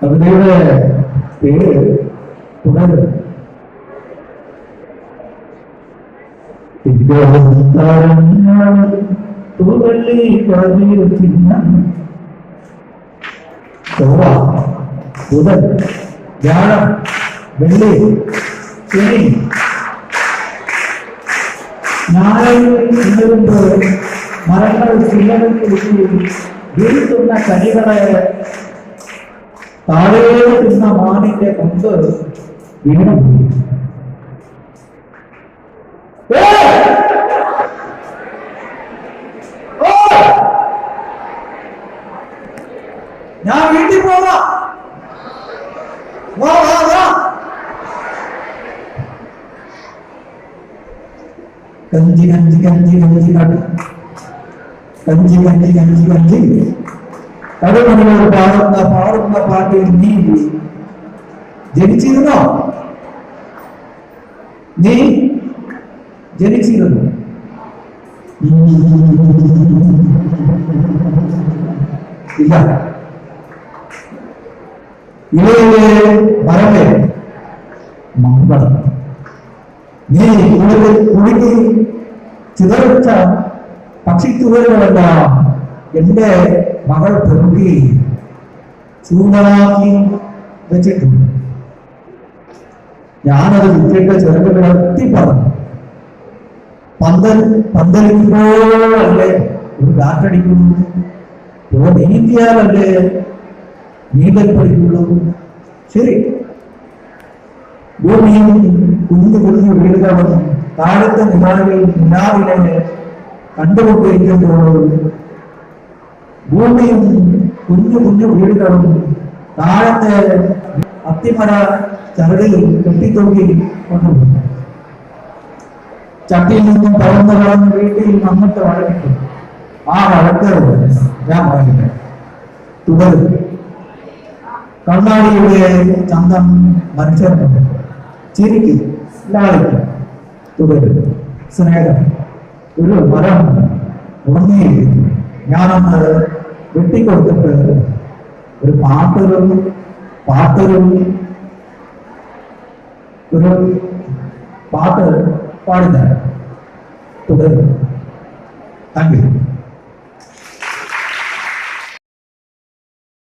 கவிதையோட பேரு உணர்வு புகழி சோழா புதன் தியானம் வெள்ளி சனி நாராயண மரங்கள் சிலருக்கு சொன்ன കുടിച്ച് വീഴ്ത്തുന്ന കനികളെ താഴെ തിന്ന മാനിന്റെ കൊമ്പ് വീണു ഞാൻ വീട്ടിൽ പോവാ. വാ വാ വാ. കഞ്ചി കഞ്ചി കഞ്ചി കഞ്ചി കടു കഞ്ചി കഞ്ചി കഞ്ചി കഞ്ചി. അത് പാടുന്ന പാടുന്ന പാട്ടിൽ നീ ജനിച്ചിരുന്നോ? നീ ജനിച്ചിരുന്നു? ഇല്ല. ഇവയിലെ മരമേ മമ്പടം നീ കുളിക്ക് കുളിക്ക് ചിതറിച്ച പക്ഷിത്തുകലുകളെല്ലാം എന്റെ മകൾ പെറുക്കി ചൂടാക്കി വെച്ചിട്ടുണ്ട്. ഞാനത് വിറ്റിട്ട് ചെറുക്കൻ കിടത്തി പറഞ്ഞു. പന്തൽ പന്തലിക്കുമ്പോഴല്ലേ ഒരു കാറ്റടിക്കുന്നു ഓ നീന്തിയാലല്ലേ നീന്തൽ പഠിക്കുള്ളൂ? ശരി. ഭൂമിയും കുഞ്ഞു കുഞ്ഞു വീടുകളും താഴത്തെ നിലാവിൽ നിലാവിനെ കണ്ടുകൊണ്ടിരിക്കുമ്പോൾ ഭൂമിയും കുഞ്ഞു കുഞ്ഞു വീടുകളും താഴത്തെ അത്തിമര ചരടിൽ കെട്ടിത്തൂക്കി കൊണ്ടുപോകും ചട്ടിയിൽ നിന്നും പറന്ന് കളഞ്ഞ് വീട്ടിൽ വന്നിട്ട് വഴക്കിട്ടു ആ വഴക്ക് ഞാൻ പറയട്ടെ തുടരും കണ്ണാടിയുടെ ചന്തം മനുഷ്യർക്കുണ്ട് ചിരിക്കും ലാളിക്കും തുടരും സ്നേഹം ഒരു മരം ഉറങ്ങിയിരിക്കും ഞാനന്ന് വെട്ടിക്കൊടുത്തിട്ട് ഒരു പാട്ടൊരു പാട്ടൊരു ഒരു പാട്ട് പാടിത്തരാം തുടരും താങ്ക് യു